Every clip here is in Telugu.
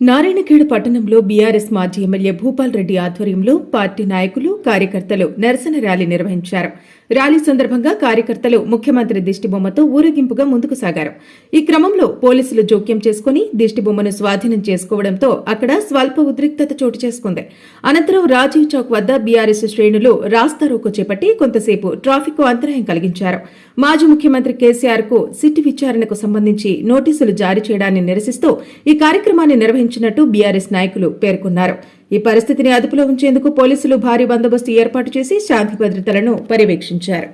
నారాయణఖేడ్ పట్టణంలో బీఆర్ఎస్ మాజీ ఎమ్మెల్యే భూపాల్ రెడ్డి ఆధ్వర్యంలో పార్టీ నాయకులు కార్యకర్తలు నిరసన ర్యాలీ నిర్వహించారు. ర్యాలీ సందర్భంగా కార్యకర్తలు ముఖ్యమంత్రి దిష్టిబొమ్మతో ఊరేగింపుగా ముందుకు సాగారు. ఈ క్రమంలో పోలీసులు జోక్యం చేసుకుని దిష్టిబొమ్మను స్వాధీనం చేసుకోవడంతో అక్కడ స్వల్ప ఉద్రిక్తత చోటు చేసుకుంది. అనంతరం రాజీవ్ చౌక్ వద్ద బీఆర్ఎస్ శ్రేణులు రాస్తారోకో చేపట్టి కొంతసేపు ట్రాఫిక్ అంతరాయం కలిగించారు. మాజీ ముఖ్యమంత్రి కేసీఆర్కు సిట్ విచారణకు సంబంధించి నోటీసులు జారీ చేయడాన్ని నిరసిస్తూ ఈ కార్యక్రమాన్ని నిర్వహించినట్టు బీఆర్ఎస్ నాయకులు పేర్కొన్నారు. ఈ పరిస్థితిని అదుపులో ఉంచేందుకు పోలీసులు భారీ బందోబస్తు ఏర్పాటు చేసి శాంతి భద్రతలను పర్యవేక్షించారు.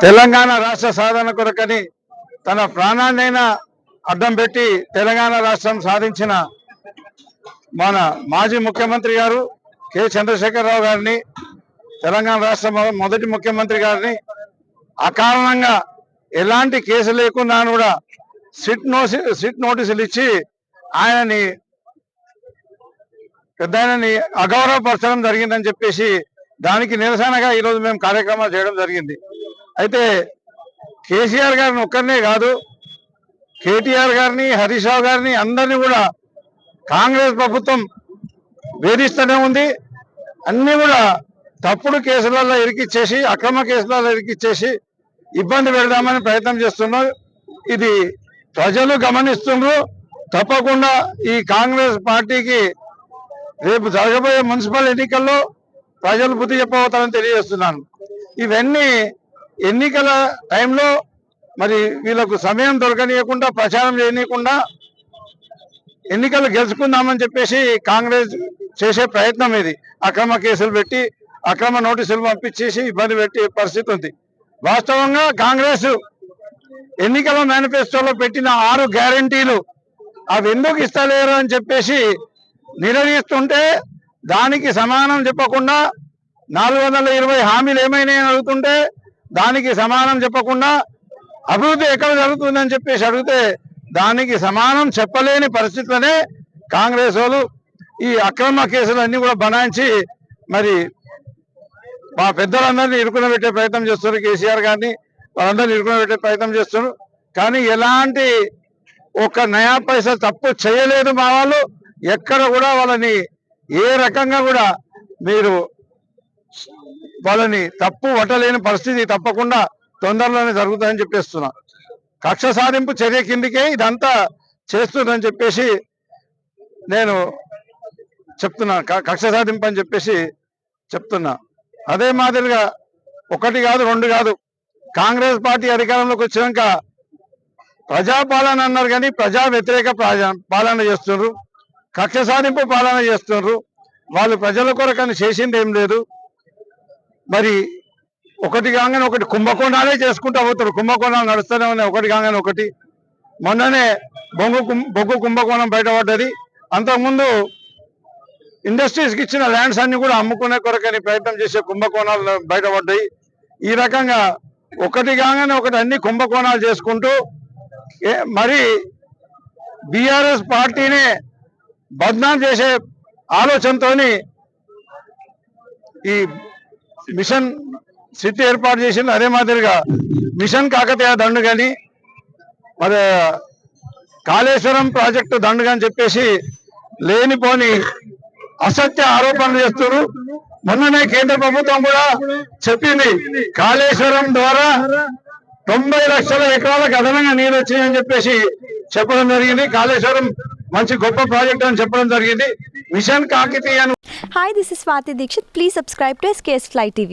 తెలంగాణ రాష్ట్ర సాధన కొరకని తన ప్రాణాన్నైనా అడ్డం పెట్టి తెలంగాణ రాష్ట్రం సాధించిన మన మాజీ ముఖ్యమంత్రి గారు కె. చంద్రశేఖరరావు గారిని తెలంగాణ రాష్ట్ర మొదటి ముఖ్యమంత్రి గారిని అకారణంగా ఎలాంటి కేసు లేకుండా కూడా సిట్ నో సిట్ నోటీసులు ఇచ్చి ఆయనని పెద్ద ఆయనని అగౌరవపరచడం జరిగిందని చెప్పేసి దానికి నిరసనగా ఈరోజు మేము కార్యక్రమాలు చేయడం జరిగింది. అయితే కేసీఆర్ గారిని ఒక్కరినే కాదు కేటీఆర్ గారిని హరీష్ రావు గారిని అందరినీ కూడా కాంగ్రెస్ ప్రభుత్వం వేధిస్తూనే ఉంది. అన్ని కూడా తప్పుడు కేసులలో ఇరికిచ్చేసి అక్రమ కేసులలో ఇరికిచ్చేసి ఇబ్బంది పెడదామని ప్రయత్నం చేస్తున్నారు. ఇది ప్రజలు గమనిస్తున్నారు తప్పకుండా ఈ కాంగ్రెస్ పార్టీకి రేపు జరగబోయే మున్సిపల్ ఎన్నికల్లో ప్రజలు బుద్ధి చెప్పబోతారని తెలియజేస్తున్నాను. ఇవన్నీ ఎన్నికల టైంలో మరి వీళ్ళకు సమయం దొరకనీయకుండా ప్రచారం చేయనీయకుండా ఎన్నికలు గెలుచుకుందామని చెప్పేసి కాంగ్రెస్ చేసే ప్రయత్నం ఇది. అక్రమ కేసులు పెట్టి అక్రమ నోటీసులు పంపించేసి ఇబ్బంది పెట్టే పరిస్థితి ఉంది. వాస్తవంగా కాంగ్రెస్ ఎన్నికల మేనిఫెస్టోలో పెట్టిన ఆరు గ్యారంటీలు అవి ఎందుకు ఇస్తలేరు అని చెప్పేసి నిర్వహిస్తుంటే దానికి సమానం చెప్పకుండా నాలుగు వందల ఇరవై హామీలు ఏమైనా అడుగుతుంటే దానికి సమానం చెప్పకుండా అభివృద్ధి ఎక్కడ జరుగుతుందని చెప్పేసి అడిగితే దానికి సమానం చెప్పలేని పరిస్థితులనే కాంగ్రెస్ వాళ్ళు ఈ అక్రమ కేసులన్నీ కూడా బనాయించి మరి మా పెద్దలందరినీ ఇరుకున పెట్టే ప్రయత్నం చేస్తున్నారు కేసీఆర్ గారిని. వాళ్ళందరినీ ఇరుకున పెట్టే ప్రయత్నం చేస్తున్నారు. కానీ ఎలాంటి ఒక నయా పైసా తప్పు చేయలేదు మా వాళ్ళు. ఎక్కడ కూడా వాళ్ళని ఏ రకంగా కూడా మీరు వాళ్ళని తప్పు పట్టలేని పరిస్థితి తప్పకుండా తొందరలోనే జరుగుతుందని చెప్పేస్తున్నా. కక్ష సాధింపు చర్య కిందికే ఇదంతా చేస్తుందని చెప్పేసి నేను చెప్తున్నా. కక్ష సాధింపు అని చెప్పేసి చెప్తున్నా. అదే మాదిరిగా ఒకటి కాదు రెండు కాదు. కాంగ్రెస్ పార్టీ అధికారంలోకి వచ్చాక ప్రజాపాలన అన్నారు కానీ ప్రజా వ్యతిరేక ప్రజా- పాలన చేస్తున్నారు. కక్ష సాధింపు పాలన చేస్తున్నారు. వాళ్ళు ప్రజల కొరకని చేసింది ఏం లేదు. మరి ఒకటి కాగానే ఒకటి కుంభకోణాలే చేసుకుంటూ పోతారు. కుంభకోణాలు నడుస్తూనే ఉన్నాయి. ఒకటి కాగానే ఒకటి. మొన్ననే బొంగు బొగ్గు కుంభకోణం బయటపడ్డది. అంతకుముందు ఇండస్ట్రీస్కి ఇచ్చిన ల్యాండ్స్ అన్ని కూడా అమ్ముకునే కొరకని ప్రయత్నం చేసే కుంభకోణాలు బయటపడ్డాయి. ఈ రకంగా ఒకటి కాగానే ఒకటి అన్ని కుంభకోణాలు చేసుకుంటూ మరి బీఆర్ఎస్ పార్టీనే బద్నాం చేసే ఆలోచనతోని ఈ మిషన్ సిటీ ఏర్పాటు చేసింది. అదే మాదిరిగా మిషన్ కాకతీయ దండు కానీ మరి కాళేశ్వరం ప్రాజెక్టు దండుగా అని చెప్పేసి లేనిపోని అసత్య ఆరోపణలు చేస్తున్నారు. మొన్ననే కేంద్ర ప్రభుత్వం కూడా చెప్పింది కాళేశ్వరం ద్వారా తొంభై లక్షల ఎకరాలకు అదనంగా నీరు వచ్చినాయని చెప్పేసి చెప్పడం జరిగింది. కాళేశ్వరం మంచి గొప్ప ప్రాజెక్ట్ అని చెప్పడం జరిగింది mission Kakatiya Hi, this is Swati Dikshit. Please subscribe to SKS Fly TV.